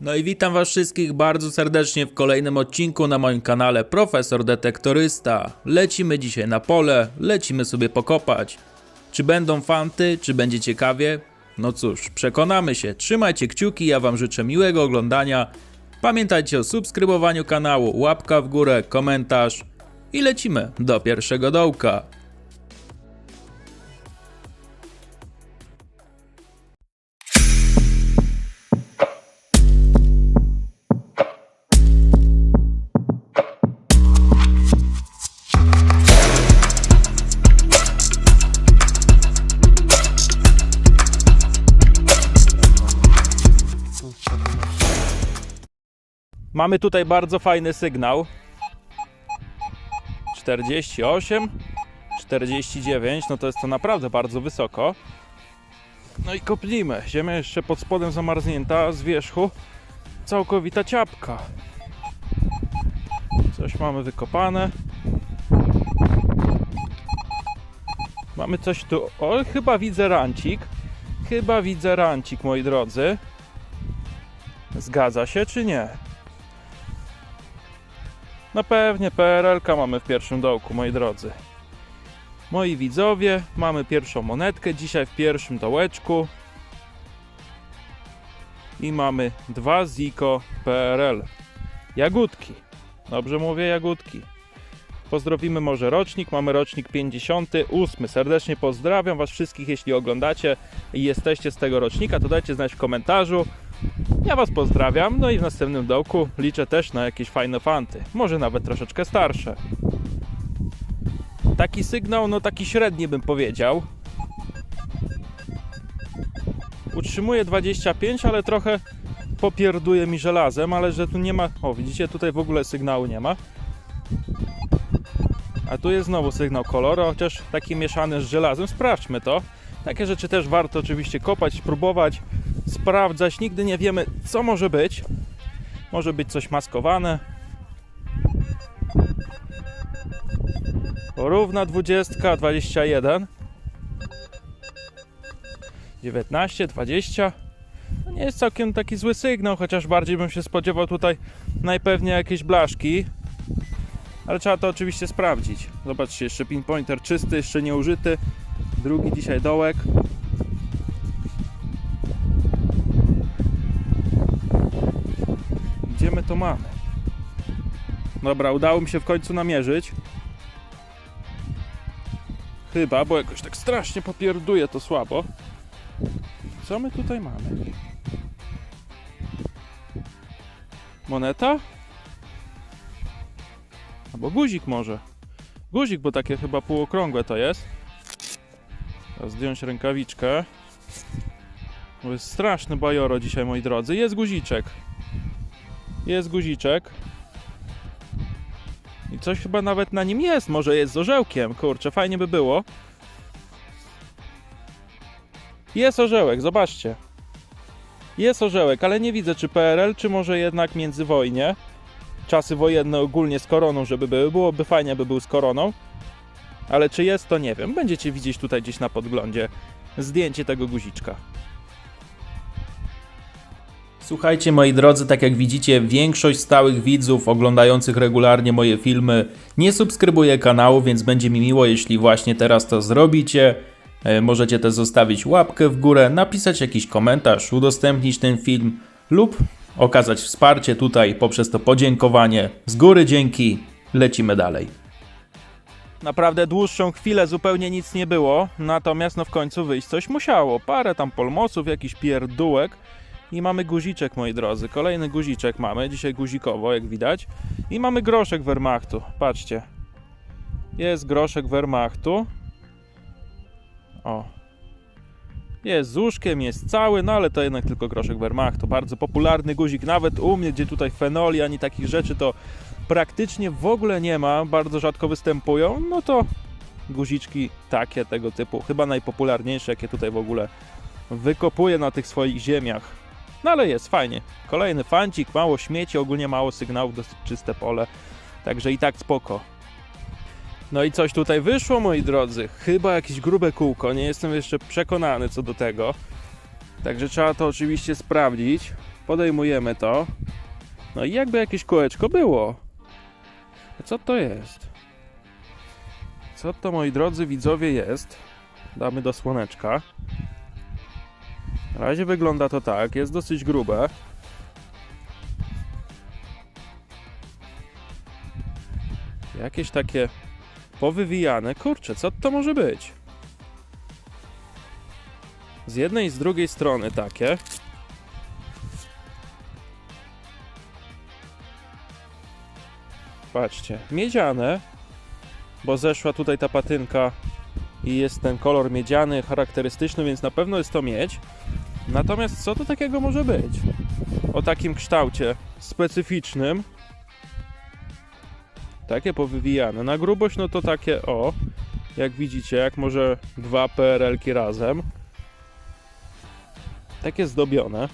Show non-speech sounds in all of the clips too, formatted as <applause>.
No i witam was wszystkich bardzo serdecznie w kolejnym odcinku na moim kanale Profesor Detektorysta. Lecimy dzisiaj na pole, lecimy sobie pokopać. Czy będą fanty, czy będzie ciekawie? No cóż, przekonamy się. Trzymajcie kciuki, ja wam życzę miłego oglądania. Pamiętajcie o subskrybowaniu kanału, łapka w górę, komentarz i lecimy do pierwszego dołka. Mamy tutaj bardzo fajny sygnał. 48, 49, no to jest to naprawdę bardzo wysoko. No i kopnijmy. Ziemia jeszcze pod spodem zamarznięta, z wierzchu całkowita ciapka. Coś mamy wykopane. Mamy coś tu. O, chyba widzę rancik. Chyba widzę rancik, moi drodzy. Zgadza się czy nie? No pewnie PRL-ka mamy w pierwszym dołku, moi drodzy. Moi widzowie, mamy pierwszą monetkę dzisiaj w pierwszym dołeczku. I mamy dwa Ziko PRL. Jagódki. Dobrze mówię, jagódki. Pozdrowimy może rocznik, mamy rocznik 58. Serdecznie pozdrawiam Was wszystkich, jeśli oglądacie i jesteście z tego rocznika, to dajcie znać w komentarzu. Ja Was pozdrawiam, no i w następnym dołku liczę też na jakieś fajne fanty, może nawet troszeczkę starsze. Taki sygnał, no taki średni bym powiedział. Utrzymuje 25, ale trochę popierduje mi żelazem, ale że tu nie ma... O, widzicie, tutaj w ogóle sygnału nie ma. A tu jest znowu sygnał kolor, chociaż taki mieszany z żelazem. Sprawdźmy to. Takie rzeczy też warto oczywiście kopać, próbować, sprawdzać. Nigdy nie wiemy, co może być. Może być coś maskowane. Równa 20, 21. 19, 20. No Nie jest całkiem taki zły sygnał, chociaż bardziej bym się spodziewał tutaj najpewniej jakieś blaszki. Ale trzeba to oczywiście sprawdzić. Zobaczcie, jeszcze pinpointer czysty, jeszcze nieużyty. Drugi dzisiaj dołek. To mamy? Dobra, udało mi się w końcu namierzyć. Chyba, bo jakoś tak strasznie popierduje to słabo. Co my tutaj mamy? Moneta? Albo guzik może. Guzik, bo takie chyba półokrągłe to jest. Teraz zdjąć rękawiczkę. To jest straszny bajoro dzisiaj, moi drodzy. Jest guziczek. Jest guziczek. I coś chyba nawet na nim jest. Może jest z orzełkiem. Kurczę, fajnie by było. Jest orzełek, zobaczcie. Jest orzełek, ale nie widzę czy PRL, czy może jednak międzywojnie. Czasy wojenne ogólnie z koroną, żeby były. Byłoby fajnie, by był z koroną. Ale czy jest, to nie wiem. Będziecie widzieć tutaj gdzieś na podglądzie zdjęcie tego guziczka. Słuchajcie, moi drodzy, tak jak widzicie, większość stałych widzów oglądających regularnie moje filmy nie subskrybuje kanału, więc będzie mi miło, jeśli właśnie teraz to zrobicie. E, Możecie też zostawić łapkę w górę, napisać jakiś komentarz, udostępnić ten film lub okazać wsparcie tutaj poprzez to podziękowanie. Z góry dzięki, lecimy dalej. Naprawdę dłuższą chwilę zupełnie nic nie było, natomiast no w końcu wyjść coś musiało. Parę tam polmosów, jakiś pierdółek i mamy guziczek, moi drodzy. Kolejny guziczek mamy, dzisiaj guzikowo, jak widać. I mamy groszek Wehrmachtu, patrzcie. Jest groszek Wehrmachtu. O. Jest z łóżkiem, jest cały, no ale to jednak tylko groszek Wehrmachtu. Bardzo popularny guzik, nawet u mnie, gdzie tutaj fenoli ani takich rzeczy to praktycznie w ogóle nie ma, bardzo rzadko występują, no to guziczki takie tego typu, chyba najpopularniejsze, jakie tutaj w ogóle wykopuję na tych swoich ziemiach. No ale jest fajnie. Kolejny fancik, mało śmieci, ogólnie mało sygnałów, dosyć czyste pole. Także i tak spoko. No i coś tutaj wyszło, moi drodzy. Chyba jakieś grube kółko, nie jestem jeszcze przekonany co do tego. Także trzeba to oczywiście sprawdzić. Podejmujemy to. No i jakby jakieś kółeczko było. Co to jest? Co to, moi drodzy widzowie, jest? Damy do słoneczka. Na razie wygląda to tak, jest dosyć grube. Jakieś takie powywijane. Kurczę, co to może być? Z jednej i z drugiej strony takie. Patrzcie, miedziane, bo zeszła tutaj ta patynka i jest ten kolor miedziany, charakterystyczny, więc na pewno jest to miedź. Natomiast co to takiego może być? O takim kształcie specyficznym. Takie powywijane. Na grubość no to takie o, jak widzicie, jak może dwa PRL-ki razem. Takie zdobione.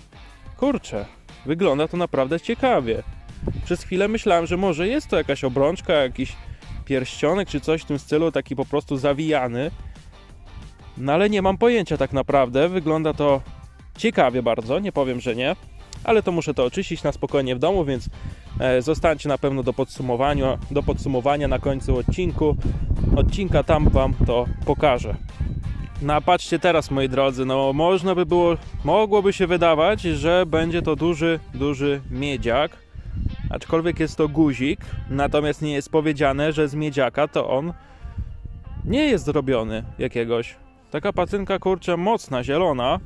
Kurczę, wygląda to naprawdę ciekawie. Przez chwilę myślałem, że może jest to jakaś obrączka, jakiś pierścionek czy coś w tym stylu, taki po prostu zawijany. No ale nie mam pojęcia tak naprawdę. Wygląda to ciekawie bardzo, nie powiem, że nie. Ale to muszę to oczyścić na spokojnie w domu, więc e, zostańcie na pewno do podsumowania, do podsumowania na końcu odcinku. Odcinka tam wam to pokażę. No patrzcie teraz, moi drodzy, no można by było, mogłoby się wydawać, że będzie to duży, duży miedziak, aczkolwiek jest to guzik, natomiast nie jest powiedziane, że z miedziaka to on nie jest zrobiony jakiegoś. Taka pacynka, kurczę, mocna, zielona.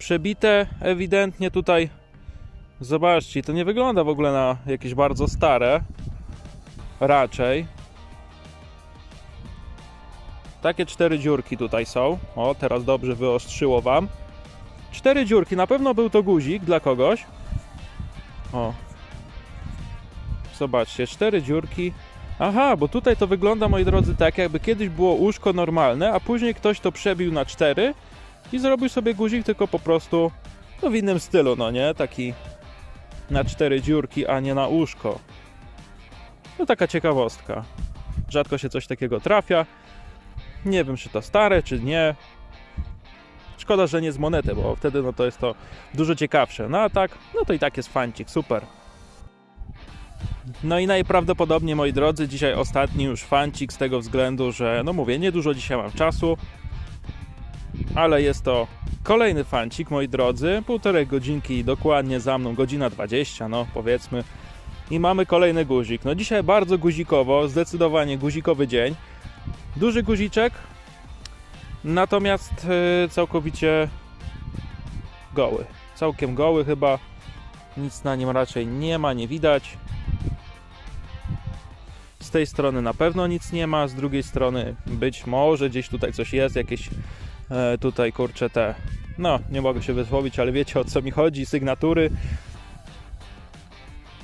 Przebite ewidentnie tutaj, zobaczcie, to nie wygląda w ogóle na jakieś bardzo stare, raczej. Takie cztery dziurki tutaj są. O, teraz dobrze wyostrzyło wam. Cztery dziurki, na pewno był to guzik dla kogoś. O. Zobaczcie, cztery dziurki. Aha, bo tutaj to wygląda, moi drodzy, tak jakby kiedyś było łóżko normalne, a później ktoś to przebił na cztery i zrobił sobie guzik tylko po prostu no w innym stylu, no nie? Taki na cztery dziurki, a nie na łóżko. No taka ciekawostka. Rzadko się coś takiego trafia. Nie wiem, czy to stare, czy nie. Szkoda, że nie z monety, bo wtedy no to jest to dużo ciekawsze. No a tak, no to i tak jest fancik, super. No i najprawdopodobniej, moi drodzy, dzisiaj ostatni już fancik z tego względu, że no mówię, niedużo dzisiaj mam czasu, ale jest to kolejny fancik, moi drodzy. Półtorej godzinki dokładnie za mną, godzina 20, no powiedzmy. I mamy kolejny guzik. No dzisiaj bardzo guzikowo, zdecydowanie guzikowy dzień. Duży guziczek, natomiast yy, całkowicie goły. Całkiem goły chyba. Nic na nim raczej nie ma, nie widać. Z tej strony na pewno nic nie ma, z drugiej strony być może gdzieś tutaj coś jest, jakieś tutaj kurcze te. No, nie mogę się wysłowić, ale wiecie o co mi chodzi, sygnatury.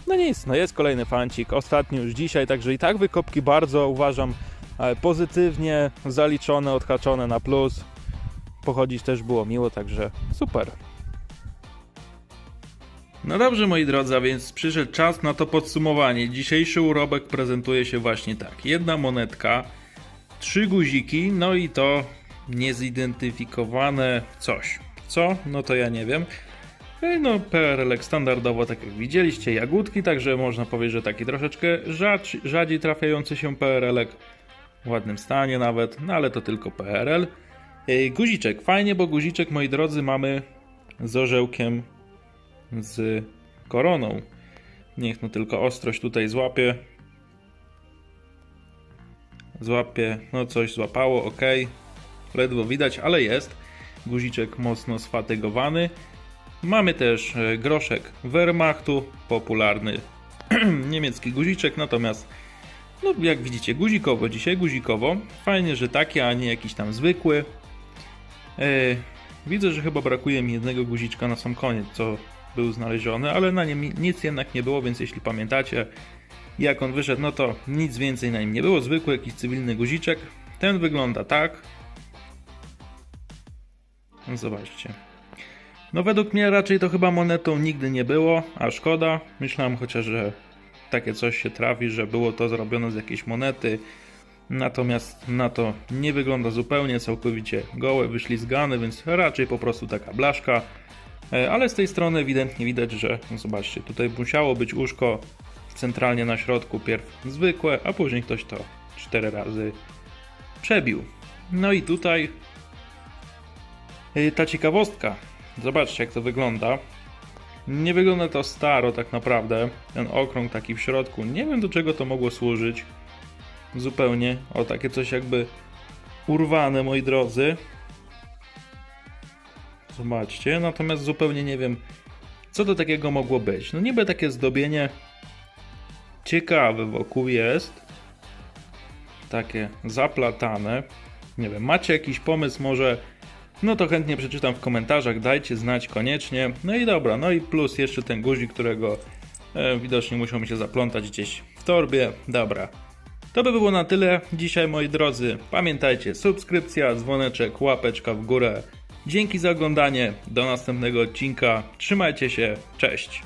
No nic, no jest kolejny fancik, ostatni już dzisiaj, także i tak wykopki bardzo uważam e, pozytywnie zaliczone, odhaczone na plus. Pochodzić też było miło, także super. No dobrze, moi drodzy, a więc przyszedł czas na to podsumowanie. Dzisiejszy urobek prezentuje się właśnie tak. Jedna monetka, trzy guziki, no i to niezidentyfikowane coś. Co? No to ja nie wiem. Ej, No, PRL standardowo, tak jak widzieliście, jagódki, także można powiedzieć, że taki troszeczkę rzadzi, rzadziej trafiający się PRL w ładnym stanie nawet, no ale to tylko PRL. Ej, Guziczek, fajnie, bo guziczek, moi drodzy, mamy z orzełkiem z koroną. Niech no tylko ostrość tutaj złapie. Złapie, no coś złapało, ok. Ledwo widać, ale jest. Guziczek mocno sfatygowany. Mamy też e, groszek Wehrmachtu, popularny <clears throat> niemiecki guziczek, natomiast no jak widzicie guzikowo dzisiaj, guzikowo. Fajnie, że taki, a nie jakiś tam zwykły. E, widzę, że chyba brakuje mi jednego guziczka na sam koniec, co był znaleziony, ale na nim nic jednak nie było, więc jeśli pamiętacie jak on wyszedł, no to nic więcej na nim nie było. Zwykły jakiś cywilny guziczek. Ten wygląda tak. No zobaczcie. No według mnie raczej to chyba monetą nigdy nie było, a szkoda. Myślałem chociaż, że takie coś się trafi, że było to zrobione z jakiejś monety. Natomiast na to nie wygląda zupełnie, całkowicie gołe, wyślizgane, więc raczej po prostu taka blaszka. E, Ale z tej strony ewidentnie widać, że no zobaczcie, tutaj musiało być łóżko centralnie na środku, pierw zwykłe, a później ktoś to cztery razy przebił. No i tutaj ta ciekawostka. Zobaczcie, jak to wygląda. Nie wygląda to staro tak naprawdę. Ten okrąg taki w środku. Nie wiem do czego to mogło służyć. Zupełnie. O takie coś jakby urwane, moi drodzy. Zobaczcie. Natomiast zupełnie nie wiem, co to takiego mogło być. No niby takie zdobienie ciekawe wokół jest. Takie zaplatane. Nie wiem, macie jakiś pomysł może? No to chętnie przeczytam w komentarzach, dajcie znać koniecznie. No i dobra, no i plus jeszcze ten guzik, którego e, widocznie musiał mi się zaplątać gdzieś w torbie. Dobra. To by było na tyle dzisiaj, moi drodzy. Pamiętajcie, subskrypcja, dzwoneczek, łapeczka w górę. Dzięki za oglądanie. Do następnego odcinka. Trzymajcie się. Cześć.